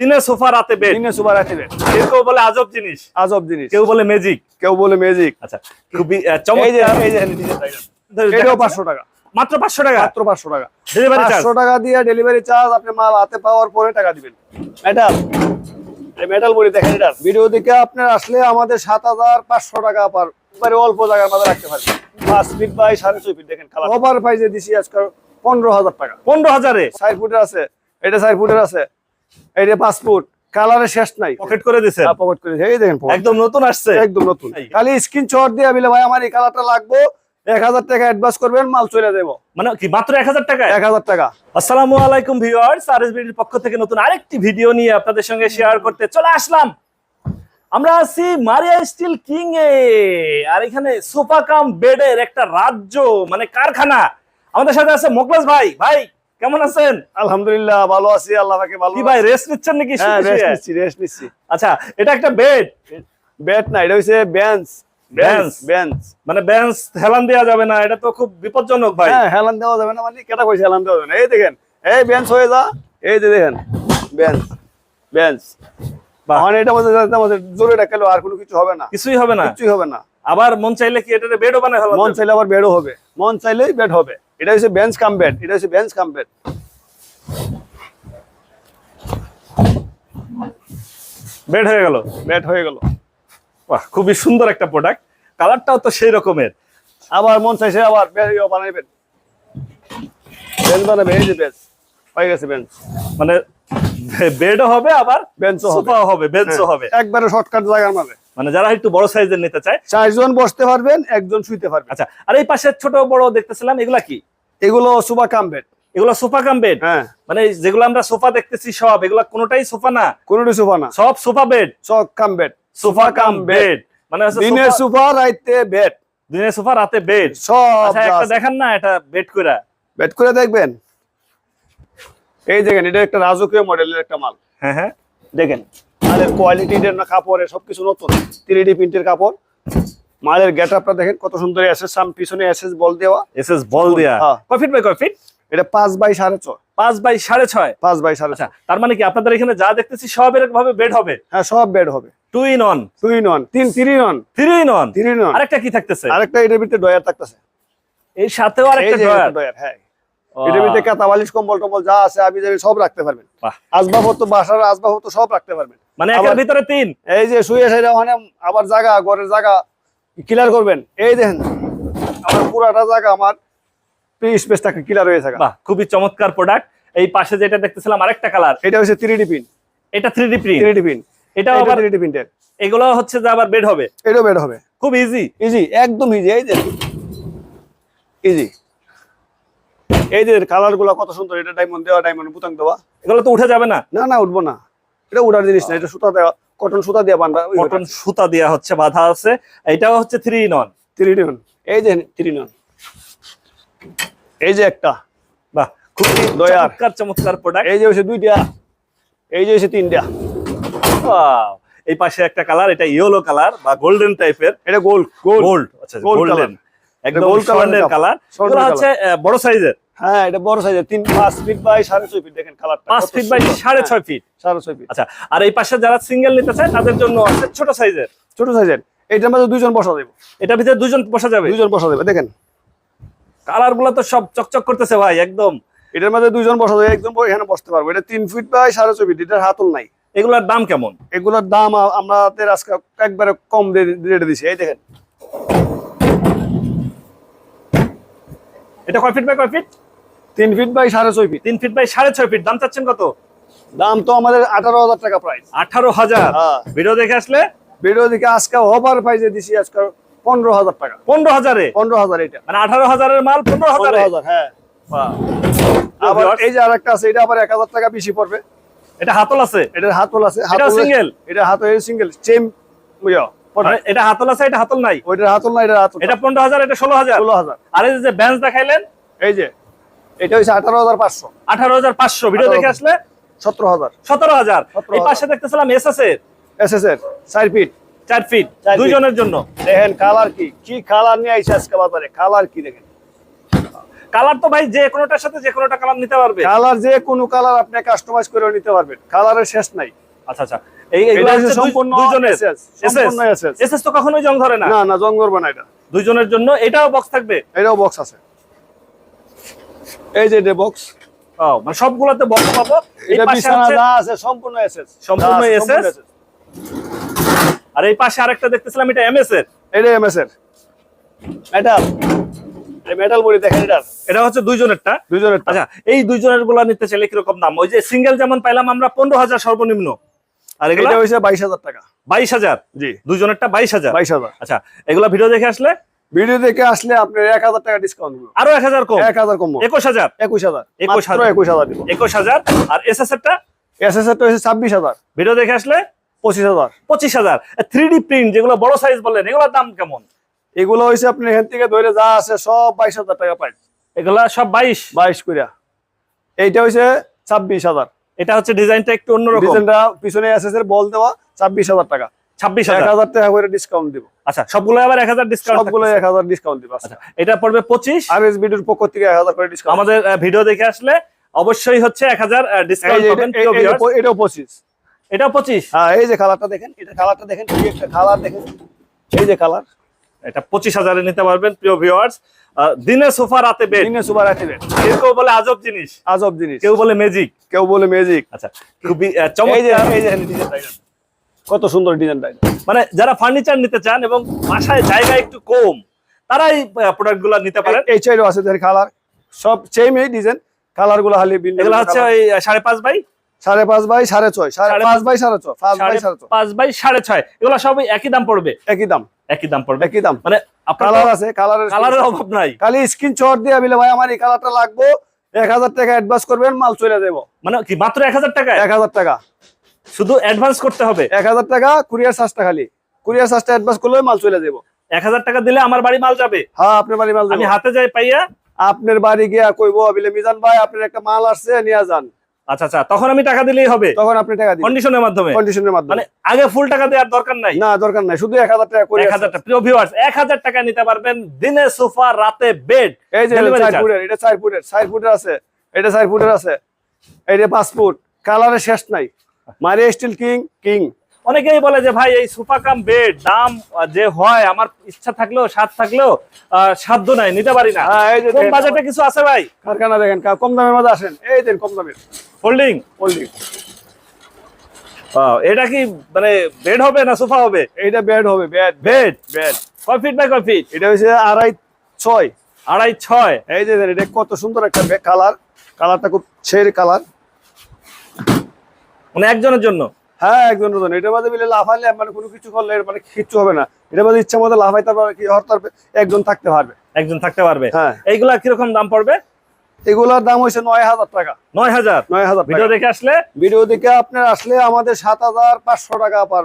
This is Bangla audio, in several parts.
দিনে সোফা রাতে বেড দিনে সুপার রাতে বেড কেউ কেউ বলে আজব জিনিস। আজব জিনিস। কেউ বলে ম্যাজিক কেউ বলে ম্যাজিক আচ্ছা খুবই চমৎকার। এই যে এটাও যাচ্ছে। পাঁচশো টাকা। মাত্র পাঁচশো টাকা? মাত্র পাঁচশো টাকা। ডেলিভারি চার্জ পাঁচশো টাকা দিয়ে ডেলিভারি চার্জ আপনি মাল হাতে পাওয়ার পরে টাকা দিবেন। মেটাল এই মেটাল বলি দেখেন এটা। ভিডিও দেখে আপনার আসলে আমাদের সাত হাজার পাঁচশো টাকা পার এবারে অল্প জায়গার মধ্যে রাখতে পারবেন। পাঁচ ফিট বাই সাড়ে ছয় ফিট দেখেন কালার ওভার প্রাইজে দিছি আজকাল পনেরো হাজার টাকা। পনেরো হাজারে? চার ফুটের আছে। এটা চার ফুটের আছে। এটা পাঁচ ফুট কালারের শেষ নাই। পকেট করে দিছে পকেট করে এই দেখেন একদম নতুন আসছে? একদম নতুন। খালি স্ক্রিন শট দিয়ে বিলে ভাই আমার এই কালারটা লাগবে। এক হাজার টাকা অ্যাডভান্স করবেন মাল চলে দেবো মানে কি মাত্র এক হাজার টাকায়? এক হাজার টাকা। আসসালামু আলাইকুম ভিউয়ার্স আরএসবিডির পক্ষ থেকে নতুন আরেকটি ভিডিও নিয়ে আপনাদের সঙ্গে শেয়ার করতে চলে আসলাম। আমরা আছি মারিয়া স্টিল কিং এ আর এখানে সোফা কাম বেডের একটা রাজ্য মানে কারখানা। আমাদের সাথে আছে মোকলাস ভাই। ভাই কেমন আছেন? আলহামদুলিল্লাহ ভালো আছি আল্লাহ পাকে ভালো কি ভাই রেস্ট নিচ্ছেন নাকি? হ্যাঁ রেস্ট নিচ্ছি রেস্ট নিচ্ছি। আচ্ছা এটা একটা বেড ব্যাট না এটা হচ্ছে বেঞ্চ বেঞ্চ বেঞ্চ মানে বেঞ্চ হেলান দেওয়া যাবে না এটা তো খুব বিপজ্জনক ভাই। হ্যাঁ হেলান দেওয়া যাবে না মানে কেটা কইছে হেলান দেওয়া যাবে না। এই দেখেন এই বেঞ্চ হয়ে যা এই যে দেখেন বেঞ্চ বেঞ্চ মানে এটা মধ্যে জোরে ডাকালো আর কোনো কিছু হবে না। কিছুই হবে না? কিছুই হবে না। আবার মন চাইলে কি এটা বেডও বানায় ফেলা মন চাইলে আবার বেডও হবে। মন চাইলেই বেড হবে। এটা হচ্ছে বেঞ্চ কাম বেড এটা হচ্ছে বেঞ্চ কাম বেড বেড হয়ে গেল বেড হয়ে গেল। বাহ খুবই সুন্দর একটা প্রোডাক্ট কালারটাও তো সেই রকমের। আবার মন চাইছে আবার বানাইবেন বেঞ্চ বানাবে এই যে বেঞ্চ হয়ে গেছে বেঞ্চ মানে বেডও হবে আবার বেঞ্চও হবে। সোফাও হবে বেঞ্চও হবে। একবারে শর্টকাট জায়গার মাঝে। মানে যারা একটু বড় সাইজের নিতে চায়। চারজন বসতে পারবেন একজন শুইতে পারবেন। আচ্ছা আর এই পাশে ছোট বড় দেখতেছিলাম এগুলা কি? এগুলো সুপার কাম বেড। এগুলো সোফা কাম বেড? হ্যাঁ। মানে যেগুলো আমরা সোফা দেখতেছি সব এগুলা কোনোটাই সোফা না? কোনোটি সোফা না। সব সোফা বেড? সব cum bed. Sofa cum bed. মানে দিনে সোফা- সোফা রাইতে বেড। দিনে সোফা রাতে বেড? সব আচ্ছা একটা দেখেন না এটা বেড কইরা। বেড করে দেখবেন? এই দেখেন এটা একটা রাজকীয় মডেলের একটা মাল। হ্যাঁ হ্যাঁ। দেখেন মালের কোয়ালিটি না কাপড়ের সবকিছু নতুন। থ্রি ডি প্রিন্টের কাপড়। মালের গেট আপটা দেখেন কত সুন্দর এসএস সাম পিছনে এসএস বল দেওয়া। এসএস বল দেয়া। হ্যাঁ। কয় ফিট বাই কয় ফিট এটা পাঁচ বাই সাড়ে ছয়। পাঁচ বাই সাড়ে ছয়? পাঁচ বাই সাড়ে আচ্ছা ছয়। তার মানে কি আপনাদের এখানে যা দেখতেছি সব এরকম ভাবে বেড হবে? হ্যাঁ সব বেড হবে। টু ইন অন দুই নন তিন থ্রি নন থ্রি ইন থ্রি নন আরেকটা কি থাকতেছে? আরেকটা এটার ভিতরে ডয়ার থাকতেছে। এর সাথেও আরেকটা ডয়ার হ্যাঁ। এটার ভিতরে কাঁথা বালিশ কম্বল টম্বল যা আছে আপনি যাবি সব রাখতে পারবেন। আসবাবপত্র বাসার আসবাবপত্র সব রাখতে পারবেন। মানে ভিতরে তিন? এই যে শুয়ে সেটা ওখানে আবার জায়গা ঘরের জায়গা ক্লিয়ার করবেন? এই দেখেন আমার পুরাটা জায়গা আমার স্পেসটা ক্লিয়ার হয়ে থাকে। খুবই চমৎকার প্রোডাক্ট এই পাশে যেটা দেখতেছিলাম আরেকটা কালার এটা হচ্ছে থ্রি ডি পিন এটা three D print three D এটা আবার থ্রি ডি প্রিন্টের এগুলো হচ্ছে যে আবার বেড হবে। এটাও বের হবে। খুব ইজি ইজি একদম ইজি এই যে। ইজি এই যে কালারগুলা কত সুন্দর এটা ডায়মন্ড দেওয়া ডায়মন্ড বুতাং দেওয়া। এগুলো তো উঠে যাবে না। না না উঠবো না। এটা উঠার জিনিস না এটা সুতা দেওয়া। কটন সুতা দিয়ে বান্ধা কটন সুতা দেওয়া হচ্ছে বাধা আছে। এটাও হচ্ছে three in one three D এই যে থ্রি নন এই যে একটা। বাহ খুবই। চমৎকার চমৎকার প্রোডাক্ট এই যে হচ্ছে দুইটা। এই যে হচ্ছে তিনটা। এই পাশে একটা কালার এটা ইয়েলো কালার বা গোল্ডেন টাইপের এটা গোল্ড গোল্ড আচ্ছা গোল্ডেন একদম গোল্ড কালার স্বর্ণের হচ্ছে বড় সাইজের হ্যাঁ এটা বড় সাইজের তিন পাঁচ ফিট বাই সাড়ে ছয় ফিট দেখেন কালারটা পাঁচ ফিট বাই সাড়ে ছয় ফিট সাড়ে ছয় ফিট আচ্ছা আর এই পাশে যারা সিঙ্গেল নিতে চায় তাদের জন্য আছে ছোট সাইজের ছোট সাইজের এইটার মধ্যে দুইজন বসা দেবো এটার ভিতরে দুজন বসা যাবে? দুইজন বসা দেবে দেখেন। কালারগুলো তো সব চকচক করতেছে ভাই একদম। এটার মধ্যে দুইজন বসা দেবে একদম এখানে বসতে পারব। এটা তিন ফিট বাই সাড়ে ছয় ফিট এটার হাতল নাই। এগুলোর দাম কেমন? এগুলোর দাম আমাদের আজকে একবারে কম রেটে দিছি। এই দেখেন। এটা কয় ফিট বাই কয় ফিট তিন ফিট বাই সাড়ে ছয় ফিট তিন ফিট বাই সাড়ে ছয় ফিট দাম চাচ্ছেন কত? দাম তো আমাদের আঠারো হাজার টাকা প্রাইস আঠারো হাজার? হ্যাঁ। ভিডিও দেখে আসলে? ভিডিও দিকে আজকে ওভার প্রাইসে দিছি আজকে পনেরো হাজার টাকা। পনেরো হাজারে? পনেরো হাজার এটা। মানে আঠারো হাজারের মাল পনেরো হাজার? হ্যাঁ। আবার এই যে আরেকটা আছে এটা আবার এক হাজার টাকা বেশি পড়বে। এটা হাতল আছে? এটার হাতল আছে হাতল single? এটা হাতল সিঙ্গেল মানে এটা হাতল আছে এটা হাতল নাই? ওইটার হাতল না এটার হাতল এটা পনেরো হাজার এটা ষোলো হাজার? ষোলো হাজার। আর এই যে বেঞ্চ দেখাইলেন? এই যে এটা হচ্ছে আঠারো হাজার পাঁচশো। আঠারো হাজার পাঁচশো। ভিডিও দেখে আসলে? সতেরো হাজার। সতেরো হাজার। 17,000 এই পাশে দেখতেছিলাম এস এস এর এস এস এর চার ফিট চার ফিট দুইজনের জন্য। দেখেন কালার কি? কি কালার নিয়ে আইসে আজকে বাজারে? কালার কি দেখেন? কালার তো ভাই যে কোনোটার সাথে যে কোনোটা কালার নিতে পারবে। কালার যে কোনো কালার আপনি কাস্টমাইজ করে নিতে পারবেন। কালারের শেষ নাই। আচ্ছা আচ্ছা। এই সম্পূর্ণ দুইজনের। এসএস তো কখনোই জং ধরে না। না না জং করবে না এটা। দুইজনের জন্য এটাও বক্স থাকবে। এটাও বক্স আছে। এই যে এটা বক্স ও মানে সবগুলোতে বক্স পাবো। এটা বিছানা যা আছে সম্পূর্ণ এসএস সম্পূর্ণ SS? আর এই পাশে আরেকটা দেখতেছিলাম এটা এমএস এর। এটা এমএস এর। মেটাল বডি দেখেন এটা। এটা হচ্ছে দুইজনেরটা। দুইজনের আচ্ছা এই দুইজনেরগুলা নিতে চাইলে কীরকম দাম? ওই যে সিঙ্গেল যেমন পাইলাম আমরা পনেরো হাজার সর্বনিম্ন। আর এগুলো? এটা হইছে বাইশ হাজার টাকা। বাইশ হাজার? জি। দুইজনেরটা বাইশ হাজার। বাইশ হাজার। আচ্ছা এগুলা ভিডিও দেখে আসলে ভিডিও দেখে আসলে আপনি এক হাজার টাকা ডিসকাউন্ট দিব আরও এক হাজার কম? এক হাজার কম একুশ হাজার? একুশ হাজার। একুশ হাজার। একুশ হাজার একুশ হাজার। আর এস এস এরটা এস এস এরটা হচ্ছে ছাব্বিশ হাজার। ভিডিও দেখে আসলে? পঁচিশ হাজার। পঁচিশ হাজার। থ্রি ডি প্রিন্ট যেগুলো বড় সাইজ বলেন এগুলোর দাম কেমন? এগুলো হয়েছে আপনি এখান থেকে ধরে যা আছে সব বাইশ হাজার টাকা পাই এগুলা সব বাইশ? বাইশ করিয়া এইটা হয়েছে ছাব্বিশ হাজার। এটা হচ্ছে ডিজাইনটা একটু অন্যরকম। ডিজাইনটা পিছনে এসএস এর বল দেওয়া ছাব্বিশ হাজার টাকা। ছাব্বিশ হাজার। হাজার টাকা করে ডিসকাউন্ট দিব। আচ্ছা সবগুলো আবার এক হাজার ডিসকাউন্ট সবগুলো এক হাজার ডিসকাউন্ট দিব আচ্ছা। এটা পড়বে পঁচিশ। আর এস বিডির পক্ষ থেকে এক হাজার করে ডিসকাউন্ট আমাদের ভিডিও দেখে আসলে অবশ্যই হচ্ছে এক হাজার ডিসকাউন্ট পাবেন এটাও পঁচিশ। এটাও পঁচিশ? হ্যাঁ এই যে কালারটা দেখেন এটা কালারটা দেখেন কি একটা কালার দেখেন। এই যে কালার এটা পঁচিশ হাজারে নিতে পারবেন প্রিয় ভিউয়ার্স দিনে সোফা রাতে বেড দিনে সুপার আইটেমের কেউ কেউ বলে আজব জিনিস। আজব জিনিস। কেউ বলে ম্যাজিক কেউ বলে ম্যাজিক আচ্ছা খুবই আহ, এই যে চমৎকার এই যে কত সুন্দর ডিজাইনটা মানে যারা ফার্নিচার নিতে চান এবং বাসায় জায়গা একটু কম তারাই প্রোডাক্টগুলো নিতে পারেন। এই চাইরও আছে কালার সব সেম এই ডিজাইন কালারগুলো খালি ভিন্ন এগুলো হচ্ছে ওই সাড়ে পাঁচ বাই? সাড়ে পাঁচ বাই সাড়ে ছয়। সাড়ে সাড়ে পাঁচ বাই সাড়ে ছয়। পাঁচ বাই সাড়ে সাড়ে পাঁচ বাই সাড়ে ছয়। এগুলো সবই একই দাম পড়বে? একই দাম। একই দাম পড়বে? একই দাম। মানে কালার আছে কালারের কালারের অভাব নাই। খালি স্ক্রিনশট দিয়ে বিলে ভাই আমার এই কালারটা লাগবো। এক হাজার টাকা অ্যাডভান্স করবেন মাল চলে দেবো মানে কি মাত্র এক হাজার টাকায়? এক হাজার টাকা। শুধু অ্যাডভান্স করতে হবে। এক হাজার টাকা কুরিয়ার চার্জটা খালি। কুরিয়ার চার্জটা অ্যাডভান্স করলে মাল চলে দেবো এক হাজার টাকা দিলে আমার বাড়ি মাল যাবে। হ্যাঁ আপনার বাড়ি মাল আমি হাতে যাই পাইয়া। আপনার বাড়ি গিয়া কইবো বিলে মিজান ভাই আপনার একটা মাল আসছে নিয়ে যান। আচ্ছা আচ্ছা তখন আমি টাকা দিলেই হবে। তখন আপনি টাকা দিন কন্ডিশনের মাধ্যমে। কন্ডিশনের মাধ্যমে। মানে আগে ফুল টাকা দেওয়ার দরকার নাই? না দরকার নাই। শুধু এক হাজার টাকা করে এক হাজার টাকা। প্রিয় ভিউয়ার্স এক হাজার টাকা নিতে পারবেন দিনে সোফা রাতে বেড এই যে Delivery ফুটের এটা চার ফুটের চার ফুটের আছে। এটা চার ফুটের আছে। এটা পাঁচ ফুট। কালারের শেষ নাই। Maria steel king king. অনেকেই বলে যে ভাই এই সোফা কাম বেড দাম যে হয় আমার ইচ্ছা থাকলেও স্বাদ থাকলেও সাধ্য নাই নিতে পারি না। হ্যাঁ এই যে কোন বাজেটে কিছু আছে ভাই? কারখানা দেখেন কম দামের মধ্যে আসেন। এই দেন কম দামের। হোল্ডিং হোল্ডিং এটা কি মানে বেড হবে না সোফা হবে? এইটা বেড হবে বেড বেড বেড কয় ফিট বাই কয় ফিট এটা হচ্ছে আড়াই ছয়। আড়াই ছয়? এই যে এটা কত সুন্দর একটা কালার কালারটা খুব ছের কালার মানে একজনের জন্য? হ্যাঁ একজনের জন্য। এটার মধ্যে মিলে লাফাইলে মানে কোনো কিছু করলে মানে কিচ্ছু হবে না। এটার মধ্যে ইচ্ছা মতো লাফাইতে পারবে কি হরতার একজন থাকতে পারবে। একজন থাকতে পারবে। হ্যাঁ। এইগুলা কীরকম দাম পড়বে? এগুলোর দাম হয়েছে নয় হাজার টাকা। নয় হাজার? নয় হাজার ভিডিও দেখে আসলে? ভিডিও দেখে আপনার আসলে আমাদের সাত হাজার পাঁচশো টাকা পার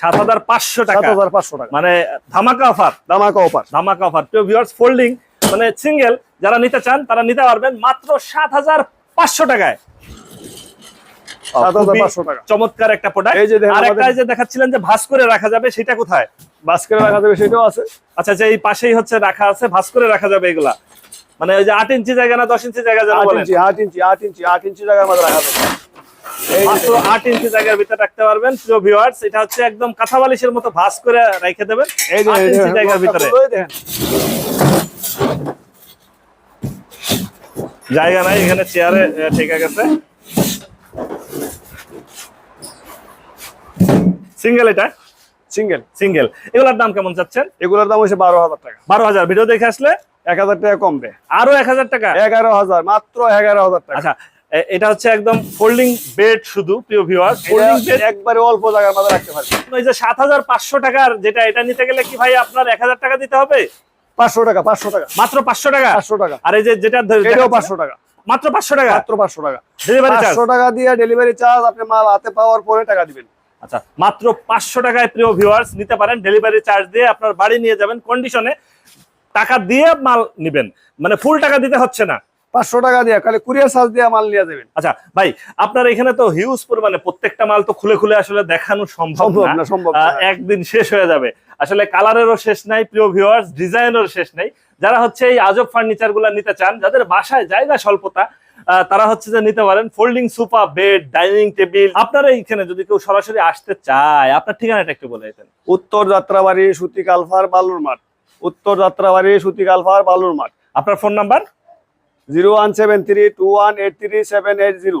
সাত হাজার পাঁচশো টাকা। সাত হাজার পাঁচশো টাকা। মানে ধামাকা অফার ধামাকা অফার ধামাকা অফার টু ভিউয়ার্স ফোল্ডিং মানে সিঙ্গেল যারা নিতে চান তারা নিতে পারবেন মাত্র সাত হাজার পাঁচশো টাকায় সাত হাজার খুবই পাঁচশো টাকা চমৎকার একটা প্রোডাক্ট এই যে আর একটা যে দেখাচ্ছিলেন যে ভাস করে রাখা যাবে সেটা কোথায়? বাস্কেটে রাখা যাবে সেটাও আছে। আচ্ছা যে এই পাশেই হচ্ছে রাখা আছে ভাস করে রাখা যাবে এগুলা। মানে ওই যে আট ইঞ্চি জায়গা না দশ ইঞ্চি জায়গা যেন আট ইঞ্চি আট ইঞ্চি আট ইঞ্চি আট ইঞ্চি জায়গার মধ্যে রাখা যাবে। মাত্র আট ইঞ্চি জায়গার ভিতরে রাখতে পারবেন প্রিয় ভিউয়ার্স এটা হচ্ছে একদম কাঁথা বালিশের মতো ভাস করে রেখে দেবেন এই ইঞ্চি জায়গার ভিতরে। ওই জায়গা নাই এখানে চেয়ারে ঠিক গেছে। সিঙ্গেল এটা? সিঙ্গেল সিঙ্গেল এগুলোর দাম কেমন চাচ্ছেন? এগুলোর দাম হচ্ছে বারো হাজার টাকা। বারো হাজার। ভিডিও দেখে আসলে? এক হাজার টাকা কমবে। আরও এক হাজার টাকা? এগারো হাজার মাত্র এগারো হাজার টাকা। আচ্ছা এটা হচ্ছে একদম ফোল্ডিং বেড শুধু প্রিয় ভিউয়ার ফোল্ডিং বেড একবারে অল্প জায়গার মধ্যে রাখতে পারবে। ওই যে সাত হাজার পাঁচশো টাকার যেটা এটা নিতে গেলে কি ভাই আপনার এক হাজার টাকা দিতে হবে? পাঁচশো টাকা পাঁচশো টাকা। মাত্র পাঁচশো টাকা? পাঁচশো টাকা। আর এই যে যেটা ধরে- এটাও দেখাচ্ছি- পাঁচশো টাকা। মাত্র পাঁচশো টাকা? মাত্র পাঁচশো টাকা। ডেলিভারি পাঁচশো টাকা দিয়ে ডেলিভারি চার্জ আপনি মাল হাতে পাওয়ার পরে টাকা দিবেন। আচ্ছা মাত্র পাঁচশো টাকায় প্রিয় ভিউয়ার্স নিতে পারেন ডেলিভারি চার্জ দিয়ে আপনার বাড়ি নিয়ে যাবেন কন্ডিশনে টাকা দিয়ে মাল নিবেন। মানে ফুল টাকা দিতে হচ্ছে না। পাঁচশো টাকা দিয়ে খালি কুরিয়ার চার্জ দিয়ে মাল নিয়ে যাবেন। আচ্ছা ভাই আপনার এখানে তো হিউজ পরিমাণে প্রত্যেকটা মাল তো খুলে খুলে আসলে দেখানো সম্ভব না। সম্ভব একদিন শেষ হয়ে যাবে। আসলে কালারেরও শেষ নাই প্রিয় ভিউয়ার্স ডিজাইনেরও শেষ নাই। যারা হচ্ছে এই আজব ফার্নিচারগুলা নিতে চান যাদের বাসায় জায়গা স্বল্পতা তারা হচ্ছে যে নিতে পারেন folding sofa bed dining table আপনারা এইখানে যদি কেউ সরাসরি আসতে চায় আপনার ঠিকানাটা একটু বলে দিতেন। উত্তর যাত্রাবাড়ি সুতি কালফার বালুর মাঠ। উত্তর যাত্রাবাড়ি সুতি কালফার বালুর মাঠ। আপনার phone number zero one seven three two one eight three seven eight zero.